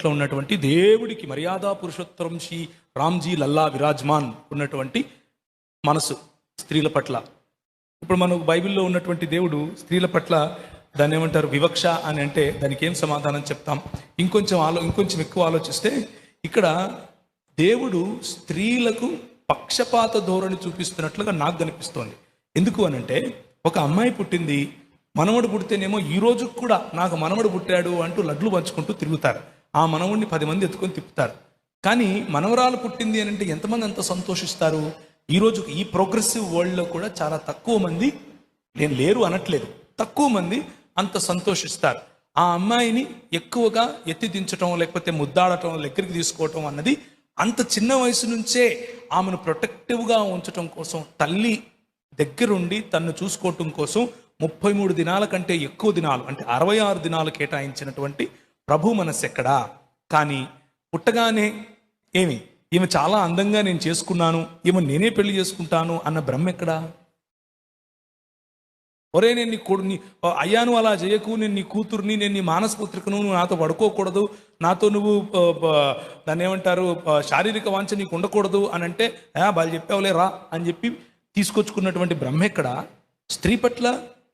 పట్ల ఉన్నటువంటి దేవుడికి మర్యాద పురుషోత్తరం శ్రీ రామ్జీ లల్లా విరాజ్మాన్ ఉన్నటువంటి మనసు స్త్రీల పట్ల. ఇప్పుడు మనకు బైబిల్లో ఉన్నటువంటి దేవుడు స్త్రీల పట్ల దాన్ని ఏమంటారు? వివక్ష అని అంటే దానికి ఏం సమాధానం చెప్తాం? ఇంకొంచెం ఆలో ఇంకొంచెం ఎక్కువ ఆలోచిస్తే ఇక్కడ దేవుడు స్త్రీలకు పక్షపాత ధోరణి చూపిస్తున్నట్లుగా నాకు కనిపిస్తోంది. ఎందుకు అని అంటే ఒక అమ్మాయి పుట్టింది మనవడు పుడితేనేమో ఈ రోజు కూడా నాకు మనవడు పుట్టాడు అంటూ లడ్లు పంచుకుంటూ తిరుగుతారు. ఆ మనవుడిని పది మంది ఎత్తుకొని తిప్పుతారు. కానీ మనవరాలు పుట్టింది అని అంటే ఎంతమంది అంత సంతోషిస్తారు? ఈరోజు ఈ ప్రోగ్రెసివ్ వరల్డ్లో కూడా చాలా తక్కువ మంది నేను లేరు అనట్లేదు. తక్కువ మంది అంత సంతోషిస్తారు. ఆ అమ్మాయిని ఎక్కువగా ఎత్తిదించటం లేకపోతే ముద్దాడటం దగ్గరికి తీసుకోవటం అన్నది అంత చిన్న వయసు నుంచే ఆమెను ప్రొటెక్టివ్గా ఉంచటం కోసం తల్లి దగ్గరుండి తన్ను చూసుకోవటం కోసం ముప్పై మూడు దినాల కంటే ఎక్కువ దినాలు అంటే అరవై ఆరు దినాలు కేటాయించినటువంటి ప్రభు మనస్సు ఎక్కడా? కానీ పుట్టగానే ఏమి? ఈమె చాలా అందంగా నేను చేసుకున్నాను ఈమె నేనే పెళ్ళి చేసుకుంటాను అన్న భ్రమ ఎక్కడా? ఒరే నేను నీ కొడు నీ అయ్యాను అలా చేయకు నేను నీ కూతుర్ని నేను నీ మానసపుత్రికను నువ్వు నాతో పడుకోకూడదు నాతో నువ్వు దాన్ని ఏమంటారు శారీరక వాంఛ నీకు ఉండకూడదు అని అంటే "ఆ, వాళ్ళు చెప్పావులే రా అని చెప్పి తీసుకొచ్చుకున్నటువంటి బ్రహ్మ ఎక్కడ? స్త్రీ పట్ల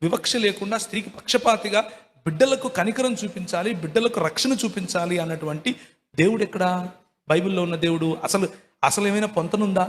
వివక్ష లేకుండా స్త్రీకి పక్షపాతిగా బిడ్డలకు కనికరం చూపించాలి బిడ్డలకు రక్షణ చూపించాలి అన్నటువంటి దేవుడు ఎక్కడ? బైబిల్లో ఉన్న దేవుడు అసలు అసలు ఏమైనా పొంతనుందా?